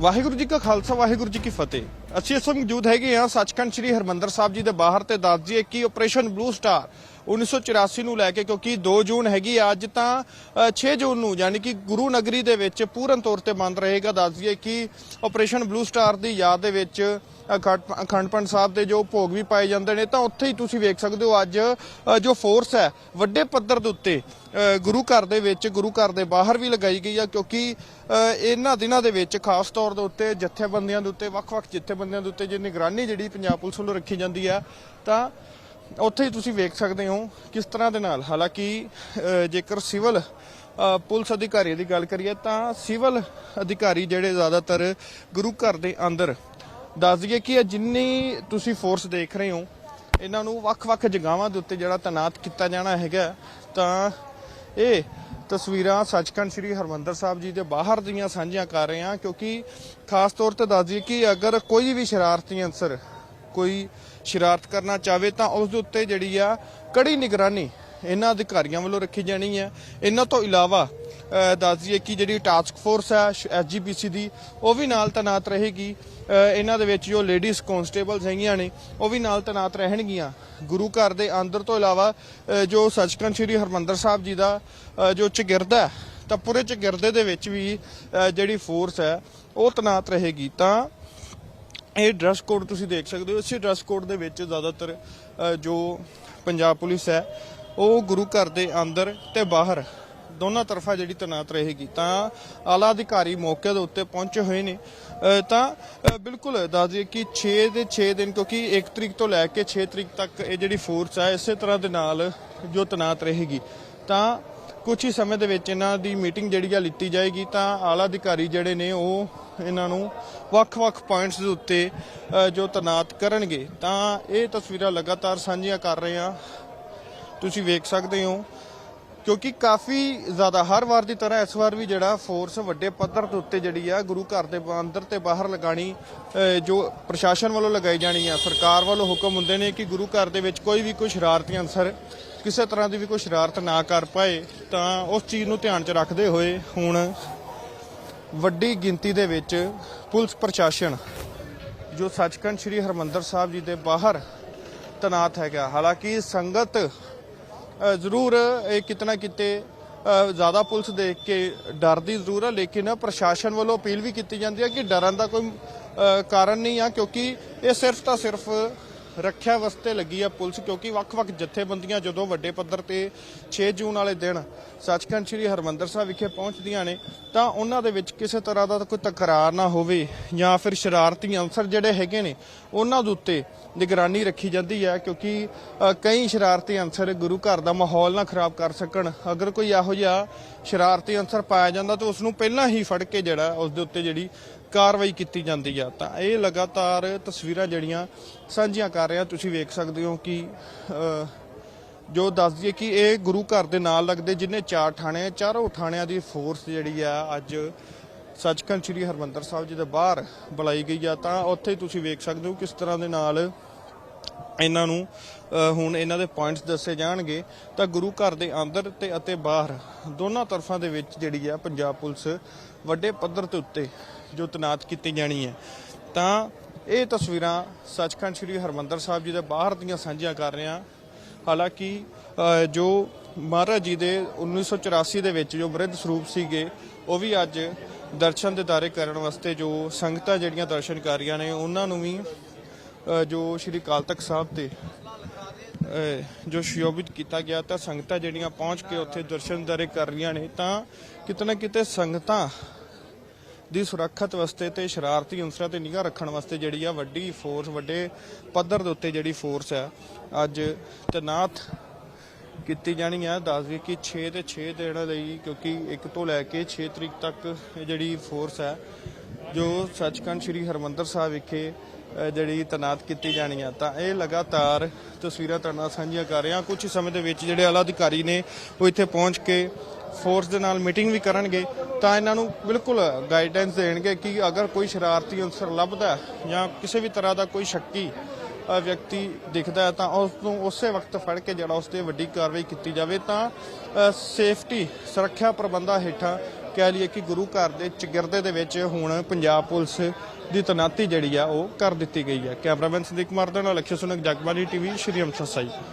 ਵਾਹਿਗੁਰੂ ਜੀ ਕਾ ਖਾਲਸਾ, ਵਾਹਿਗੁਰੂ ਜੀ ਕੀ ਫਤਿਹ। ਅਸੀਂ ਇਸ ਵਕਤ ਮੌਜੂਦ ਹੈਗੇ ਆ ਸੱਚਖੰਡ ਸ੍ਰੀ ਹਰਮੰਦਰ ਸਾਹਿਬ ਜੀ ਦੇ ਬਾਹਰ ਤੇ ਦੱਸ ਦਈਏ ਕਿ ਆਪਰੇਸ਼ਨ ਬਲੂ ਸਟਾਰ 1984 ਨੂੰ ਲੈ ਕੇ ਕਿਉਂਕਿ 2 ਜੂਨ ਹੈਗੀ ਆ, ਅੱਜ ਤਾਂ ਅ, 6 ਜੂਨ ਨੂੰ ਯਾਨੀ ਕਿ ਗੁਰੂ ਨਗਰੀ ਦੇ ਵਿੱਚ ਪੂਰਨ ਤੌਰ ਤੇ ਬੰਦ ਰਹੇਗਾ। ਦੱਸ ਦਈਏ ਕਿ ਆਪਰੇਸ਼ਨ ਬਲੂ ਸਟਾਰ ਦੀ ਯਾਦ ਦੇ ਵਿੱਚ ਅਖੰਡ ਅਖੰਡ ਸਾਹਿਬ ਦੇ ਜੋ ਭੋਗ ਵੀ ਪਾਏ ਜਾਂਦੇ ਨੇ ਤਾਂ ਉੱਥੇ ਹੀ ਤੁਸੀਂ ਵੇਖ ਸਕਦੇ ਹੋ ਅੱਜ ਜੋ ਫੋਰਸ ਹੈ ਵੱਡੇ ਪੱਧਰ ਦੇ ਉੱਤੇ ਗੁਰੂ ਘਰ ਦੇ ਵਿੱਚ ਗੁਰੂ ਘਰ ਦੇ ਬਾਹਰ ਵੀ ਲਗਾਈ ਗਈ ਆ ਕਿਉਂਕਿ ਇਹਨਾਂ ਦਿਨਾਂ ਦੇ ਵਿੱਚ ਖਾਸ ਤੌਰ ਦੇ ਉੱਤੇ ਜਥੇਬੰਦੀਆਂ ਦੇ ਉੱਤੇ ਵੱਖ-ਵੱਖ ਜਥੇਬੰਦੀਆਂ ਦੇ ਉੱਤੇ ਜੇ ਨਿਗਰਾਨੀ ਜਿਹੜੀ ਪੰਜਾਬ ਪੁਲਿਸ ਵੱਲੋਂ ਰੱਖੀ ਜਾਂਦੀ ਆ ਤਾਂ ਉੱਥੇ ਹੀ ਤੁਸੀਂ ਵੇਖ ਸਕਦੇ ਹੋ ਕਿਸ ਤਰ੍ਹਾਂ ਦੇ ਨਾਲ। ਹਾਲਾਂਕਿ ਜੇਕਰ ਸਿਵਲ ਪੁਲਿਸ ਅਧਿਕਾਰੀ ਦੀ ਗੱਲ ਕਰੀਏ ਤਾਂ ਸਿਵਲ ਅਧਿਕਾਰੀ ਜਿਹੜੇ ਜ਼ਿਆਦਾਤਰ ਗੁਰੂ ਘਰ ਦੇ ਅੰਦਰ, ਦੱਸ ਦਈਏ ਕਿ ਇਹ ਜਿੰਨੀ ਤੁਸੀਂ ਫੋਰਸ ਦੇਖ ਰਹੇ ਹੋ, ਇਹਨਾਂ ਨੂੰ ਵੱਖ-ਵੱਖ ਜਗ੍ਹਾਵਾਂ ਦੇ ਉੱਤੇ ਜਿਹੜਾ ਤੈਨਾਤ ਕੀਤਾ ਜਾਣਾ ਹੈਗਾ, ਤਾਂ ਇਹ ਤਸਵੀਰਾਂ ਸੱਚਖੰਡ ਸ੍ਰੀ ਹਰਮੰਦਰ ਸਾਹਿਬ ਜੀ ਦੇ ਬਾਹਰ ਦੀਆਂ ਸਾਂਝੀਆਂ ਕਰ ਰਹੇ ਹਾਂ, ਕਿਉਂਕਿ ਖਾਸ ਤੌਰ ਤੇ ਦੱਸ ਦਈਏ ਕਿ ਅਗਰ ਕੋਈ ਵੀ ਸ਼ਰਾਰਤੀ ਅਨਸਰ ਕੋਈ ਸ਼ਰਾਰਤ ਕਰਨਾ ਚਾਹਵੇ ਤਾਂ ਉਸ ਦੇ ਉੱਤੇ ਜਿਹੜੀ ਆ ਕੜੀ ਨਿਗਰਾਨੀ ਇਹਨਾਂ ਅਧਿਕਾਰੀਆਂ ਵੱਲੋਂ ਰੱਖੀ ਜਾਣੀ ਹੈ। ਇਹਨਾਂ ਤੋਂ ਇਲਾਵਾ ਅ, ਦੱਸ ਦਈਏ ਕਿ ਜਿਹੜੀ ਟਾਸਕ ਫੋਰਸ ਹੈ ਐਸਜੀਪੀਸੀ ਦੀ ਉਹ ਵੀ ਨਾਲ ਤੈਨਾਤ ਰਹੇਗੀ। ਇਹਨਾਂ ਦੇ ਵਿੱਚ ਜੋ ਲੇਡੀਜ਼ ਕਨਸਟੇਬਲਸ ਹੈਗੀਆਂ ਨੇ ਉਹ ਵੀ ਨਾਲ ਤੈਨਾਤ ਰਹਿਣਗੀਆਂ। ਗੁਰੂ ਘਰ ਦੇ ਅੰਦਰ ਤੋਂ ਇਲਾਵਾ ਜੋ ਸੱਚਖੰਡ ਸ੍ਰੀ ਹਰਮੰਦਰ ਸਾਹਿਬ ਜੀ ਦਾ ਜੋ ਚਗਿਰਦਾ ਤਾਂ ਪੂਰੇ ਚਗਿਰਦੇ ਦੇ ਵਿੱਚ ਵੀ ਜਿਹੜੀ ਫੋਰਸ ਹੈ ਉਹ ਤੈਨਾਤ ਰਹੇਗੀ। ਤਾਂ ਇਹ ਡਰੈਸ ਕੋਡ ਤੁਸੀਂ ਦੇਖ ਸਕਦੇ ਹੋ। ਇਸੇ ਡਰੈਸ ਕੋਡ ਦੇ ਵਿੱਚ ਜ਼ਿਆਦਾਤਰ ਜੋ ਪੰਜਾਬ ਪੁਲਿਸ ਹੈ, ਉਹ ਗੁਰੂ ਘਰ ਦੇ ਅੰਦਰ ਤੇ ਬਾਹਰ ਦੋਨਾਂ ਤਰਫਾ ਜਿਹੜੀ ਤੈਨਾਤ ਰਹੇਗੀ। ਤਾਂ ਆਲਾ ਅਧਿਕਾਰੀ ਮੌਕੇ ਦੇ ਉੱਤੇ ਪਹੁੰਚੇ ਹੋਏ ਨੇ। ਤਾਂ ਬਿਲਕੁਲ ਦੱਸ ਦਈਏ ਕਿ 6 ਦੇ 6 ਦਿਨ, ਕਿਉਂਕਿ 1 ਤਰੀਕ ਤੋਂ ਲੈ ਕੇ 6 ਤਰੀਕ ਤੱਕ ਇਹ ਜਿਹੜੀ ਫੋਰਸ ਹੈ ਇਸੇ ਤਰ੍ਹਾਂ ਦੇ ਨਾਲ ਜੋ ਤੈਨਾਤ ਰਹੇਗੀ। ਤਾਂ ਕੁਝ ਹੀ ਸਮੇਂ ਦੇ ਵਿੱਚ ਇਹਨਾਂ ਦੀ ਮੀਟਿੰਗ ਜਿਹੜੀ ਆ ਲਿੱਤੀ ਜਾਏਗੀ ਤਾਂ ਆਲਾ ਅਧਿਕਾਰੀ ਜਿਹੜੇ ਨੇ ਉਹ ਇਹਨਾਂ ਨੂੰ ਵੱਖ-ਵੱਖ ਪੁਆਇੰਟਸ ਦੇ ਉੱਤੇ ਜੋ ਤੈਨਾਤ ਕਰਨਗੇ। ਤਾਂ ਇਹ ਤਸਵੀਰਾਂ ਲਗਾਤਾਰ ਸਾਂਝੀਆਂ ਕਰ ਰਹੇ ਹਾਂ। ਤੁਸੀਂ ਵੇਖ ਸਕਦੇ ਹੋ, ਕਿਉਂਕਿ ਕਾਫੀ ਜ਼ਿਆਦਾ ਹਰ ਵਾਰ ਦੀ ਤਰ੍ਹਾਂ ਇਸ ਵਾਰ ਵੀ ਜਿਹੜਾ ਫੋਰਸ ਵੱਡੇ ਪੱਧਰ ਦੇ ਉੱਤੇ ਜਿਹੜੀ ਆ ਗੁਰੂ ਘਰ ਦੇ ਅੰਦਰ ਤੇ ਬਾਹਰ ਲਗਾਣੀ ਜੋ ਪ੍ਰਸ਼ਾਸਨ ਵੱਲੋਂ ਲਗਾਈ ਜਾਣੀ ਆ, ਸਰਕਾਰ ਵੱਲੋਂ ਹੁਕਮ ਹੁੰਦੇ ਨੇ ਕਿ ਗੁਰੂ ਘਰ ਦੇ ਵਿੱਚ ਕੋਈ ਵੀ ਕੋਈ ਸ਼ਰਾਰਤੀ ਅਨਸਰ ਕਿਸੇ ਤਰ੍ਹਾਂ ਦੀ ਵੀ ਕੋਈ ਸ਼ਰਾਰਤ ਨਾ ਕਰ ਪਾਏ, ਤਾਂ ਉਸ ਚੀਜ਼ ਨੂੰ ਧਿਆਨ 'ਚ ਰੱਖਦੇ ਹੋਏ ਹੁਣ ਵੱਡੀ ਗਿਣਤੀ ਦੇ ਵਿੱਚ ਪੁਲਿਸ ਪ੍ਰਸ਼ਾਸਨ, ਜੋ ਸੱਚਖੰਡ ਸ੍ਰੀ ਹਰਮੰਦਰ ਸਾਹਿਬ ਜੀ ਦੇ ਬਾਹਰ ਤਨਾਤ ਹੈਗਾ। ਹਾਲਾਂਕਿ ਸੰਗਤ ਜ਼ਰੂਰ ਇਹ ਕਿਤਨਾ ਕਿਤੇ ਜ਼ਿਆਦਾ ਪੁਲਿਸ ਦੇਖ ਕੇ ਡਰਦੀ ਜ਼ਰੂਰ ਹੈ ਲੇਕਿਨ ਪ੍ਰਸ਼ਾਸਨ ਵੱਲੋਂ ਅਪੀਲ ਵੀ ਕੀਤੀ ਜਾਂਦੀ ਹੈ ਕਿ ਡਰਨ ਦਾ ਕੋਈ ਕਾਰਨ ਨਹੀਂ ਆ, ਕਿਉਂਕਿ ਇਹ ਸਿਰਫ ਤਾਂ ਸਿਰਫ ਰੱਖਿਆ ਵਾਸਤੇ ਲੱਗੀ ਆ ਪੁਲਿਸ, ਕਿਉਂਕਿ ਵੱਖ-ਵੱਖ ਜਥੇਬੰਦੀਆਂ ਜਦੋਂ ਵੱਡੇ ਪੱਧਰ ਤੇ 6 ਜੂਨ ਵਾਲੇ ਦਿਨ ਸੱਚਖੰਡ ਸ੍ਰੀ ਹਰਮੰਦਰ ਸਾਹਿਬ ਵਿਖੇ ਪਹੁੰਚਦੀਆਂ ਨੇ, ਤਾਂ ਉਹਨਾਂ ਦੇ ਵਿੱਚ ਕਿਸੇ ਤਰ੍ਹਾਂ ਦਾ ਕੋਈ ਤਕਰਾਰ ਨਾ ਹੋਵੇ ਜਾਂ ਫਿਰ ਸ਼ਰਾਰਤੀ ਅਨਸਰ ਜਿਹੜੇ ਹੈਗੇ ਨੇ, ਉਹਨਾਂ ਦੇ ਉੱਤੇ ਨਿਗਰਾਨੀ ਰੱਖੀ ਜਾਂਦੀ ਹੈ, ਕਿਉਂਕਿ ਕਈ ਸ਼ਰਾਰਤੀ ਅਨਸਰ ਗੁਰੂ ਘਰ ਦਾ ਮਾਹੌਲ ਨਾ ਖਰਾਬ ਕਰ ਸਕਣ। ਅਗਰ ਕੋਈ ਇਹੋ ਜਿਹਾ ਸ਼ਰਾਰਤੀ ਅਨਸਰ ਪਾਇਆ ਜਾਂਦਾ, ਤਾਂ ਉਸ ਨੂੰ ਪਹਿਲਾਂ ਹੀ ਫੜ ਕੇ ਜਿਹੜਾ ਉਸ ਦੇ ਉੱਤੇ ਜਿਹੜੀ ਕਾਰਵਾਈ ਕੀਤੀ ਜਾਂਦੀ ਆ। ਤਾਂ ਇਹ ਲਗਾਤਾਰ ਤਸਵੀਰਾਂ ਜਿਹੜੀਆਂ ਸਾਂਝੀਆਂ ਕਰ ਰਿਹਾ, ਤੁਸੀਂ ਵੇਖ ਸਕਦੇ ਹੋ ਕਿ ਜੋ ਦੱਸ ਦਈਏ ਕਿ ਇਹ ਗੁਰੂ ਘਰ ਦੇ ਨਾਲ ਲੱਗਦੇ ਜਿੰਨੇ ਚਾਰ ਥਾਣੇ ਚਾਰੋਂ ਥਾਣਿਆਂ ਦੀ ਫੋਰਸ ਜਿਹੜੀ ਆ ਅੱਜ ਸੱਚਖੰਡ ਸ੍ਰੀ ਹਰਮੰਦਰ ਸਾਹਿਬ ਜੀ ਦੇ ਬਾਹਰ ਬੁਲਾਈ ਗਈ ਆ। ਤਾਂ ਉੱਥੇ ਤੁਸੀਂ ਵੇਖ ਸਕਦੇ ਹੋ ਕਿਸ ਤਰ੍ਹਾਂ ਦੇ ਨਾਲ ਇਹਨਾਂ ਨੂੰ ਹੁਣ ਇਹਨਾਂ ਦੇ ਪੁਆਇੰਟਸ ਦੱਸੇ ਜਾਣਗੇ, ਤਾਂ ਗੁਰੂ ਘਰ ਦੇ ਅੰਦਰ ਤੇ ਅਤੇ ਬਾਹਰ ਦੋਨਾਂ ਤਰਫਾਂ ਦੇ ਵਿੱਚ ਜਿਹੜੀ ਆ ਪੰਜਾਬ ਪੁਲਿਸ ਵੱਡੇ ਪੱਧਰ ਤੇ ਉੱਤੇ ਜੋ ਤੈਨਾਤ ਕੀਤੀ ਜਾਣੀ ਹੈ। ਤਾਂ ਇਹ ਤਸਵੀਰਾਂ ਸੱਚਖੰਡ ਸ੍ਰੀ ਹਰਮੰਦਰ ਸਾਹਿਬ ਜੀ ਦੇ ਬਾਹਰ ਦੀਆਂ ਸਾਂਝੀਆਂ ਕਰ ਰਹੇ ਹਾਂ। ਹਾਲਾਂਕਿ ਜੋ ਮਹਾਰਾਜ ਜੀ ਦੇ 1984 ਦੇ ਵਿੱਚ ਜੋ ਬ੍ਰਿਧ ਸਰੂਪ ਸੀਗੇ, ਉਹ ਵੀ ਅੱਜ ਦਰਸ਼ਨ ਦੇ ਦਿਦਾਰੇ ਕਰਨ ਵਾਸਤੇ ਜੋ ਸੰਗਤਾਂ ਜਿਹੜੀਆਂ ਦਰਸ਼ਨ ਕਰ ਰਹੀਆਂ ਨੇ, ਉਹਨਾਂ ਨੂੰ ਵੀ ਜੋ ਸ਼੍ਰੀ ਅਕਾਲ ਤਖਤ ਸਾਹਿਬ ਤੇ ਜੋ ਸ਼ਿਓਬਿਤ ਕੀਤਾ ਗਿਆ ਤਾਂ ਸੰਗਤਾਂ ਜਿਹੜੀਆਂ ਪਹੁੰਚ ਕੇ ਉੱਥੇ ਦਰਸ਼ਨ ਦਿਦਾਰੇ ਕਰ ਰਹੀਆਂ ਨੇ, ਤਾਂ ਕਿਤੇ ਨਾ ਕਿਤੇ ਸੰਗਤਾਂ ਦੀ ਸੁਰੱਖਿਅਤ ਵਾਸਤੇ ਤੇ ਸ਼ਰਾਰਤੀ ਅਨਸਰਾਂ ਤੇ ਨਿਗਾਹ ਰੱਖਣ ਵਾਸਤੇ ਜਿਹੜੀ ਆ ਵੱਡੀ ਫੋਰਸ ਵੱਡੇ ਪੱਧਰ ਦੇ ਉੱਤੇ ਜਿਹੜੀ ਫੋਰਸ ਆ, ਅੱਜ ਤੈਨਾਤ ਕੀਤੀ ਜਾਣੀ ਆ। ਦੱਸ ਦਈਏ ਕਿ 6 ਤੇ 6 ਦਿਨਾਂ ਲਈ ਕਿਉਂਕਿ 1 ਤੋਂ ਲੈ ਕੇ 6 ਤਰੀਕ ਤੱਕ ਜਿਹੜੀ ਫੋਰਸ ਹੈ ਜੋ ਸੱਚਖੰਡ ਸ੍ਰੀ ਹਰਮੰਦਰ ਸਾਹਿਬ ਵਿਖੇ ਜਿਹੜੀ ਤੈਨਾਤ ਕੀਤੀ ਜਾਣੀ ਆ, ਤਾਂ ਇਹ ਲਗਾਤਾਰ ਤਸਵੀਰਾਂ ਤੁਹਾਡੇ ਨਾਲ ਸਾਂਝੀਆਂ ਕਰ ਰਹੇ ਹਾਂ। ਕੁਝ ਸਮੇਂ ਦੇ ਵਿੱਚ ਜਿਹੜੇ ਆਲਾ ਅਧਿਕਾਰੀ ਨੇ ਉਹ ਇੱਥੇ ਪਹੁੰਚ ਕੇ ਫੋਰਸ ਦੇ ਨਾਲ ਮੀਟਿੰਗ ਵੀ ਕਰਨਗੇ, ਤਾਂ ਇਹਨਾਂ ਨੂੰ ਬਿਲਕੁਲ ਗਾਈਡੈਂਸ ਦੇਣਗੇ ਕਿ ਅਗਰ ਕੋਈ ਸ਼ਰਾਰਤੀ ਅਨਸਰ ਲੱਭਦਾ ਜਾਂ ਕਿਸੇ ਵੀ ਤਰ੍ਹਾਂ ਦਾ ਕੋਈ ਸ਼ੱਕੀ ਵਿਅਕਤੀ ਦਿਖਦਾ ਹੈ, ਤਾਂ ਉਸ ਨੂੰ ਉਸੇ ਵਕਤ ਫੜ ਕੇ ਜਿਹੜਾ ਉਸ ਤੇ ਵੱਡੀ ਕਾਰਵਾਈ ਕੀਤੀ ਜਾਵੇ। ਤਾਂ ਸੇਫਟੀ ਸੁਰੱਖਿਆ ਪ੍ਰਬੰਧਾਂ ਹੇਠਾਂ ਕਹਿ ਲਈਏ ਕਿ ਗੁਰੂ ਘਰ ਦੇ ਚਗਿਰਦੇ ਦੇ ਵਿੱਚ ਹੁਣ ਪੰਜਾਬ ਪੁਲਿਸ ਦੀ ਤਨਾਤੀ ਜਿਹੜੀ ਆ ਉਹ ਕਰ ਦਿੱਤੀ ਗਈ ਹੈ। ਕੈਮਰਾਮੈਨ ਸੰਦੀਪ ਕੁਮਾਰ ਦੇ ਨਾਲ ਅਕਸ਼ੇ ਸੁਨਕ ਜਗਬਾਨੀ ਟੀਵੀ, ਸ਼੍ਰੀ ਅੰਮ੍ਰਿਤਸਰ ਸਾਹਿਬ।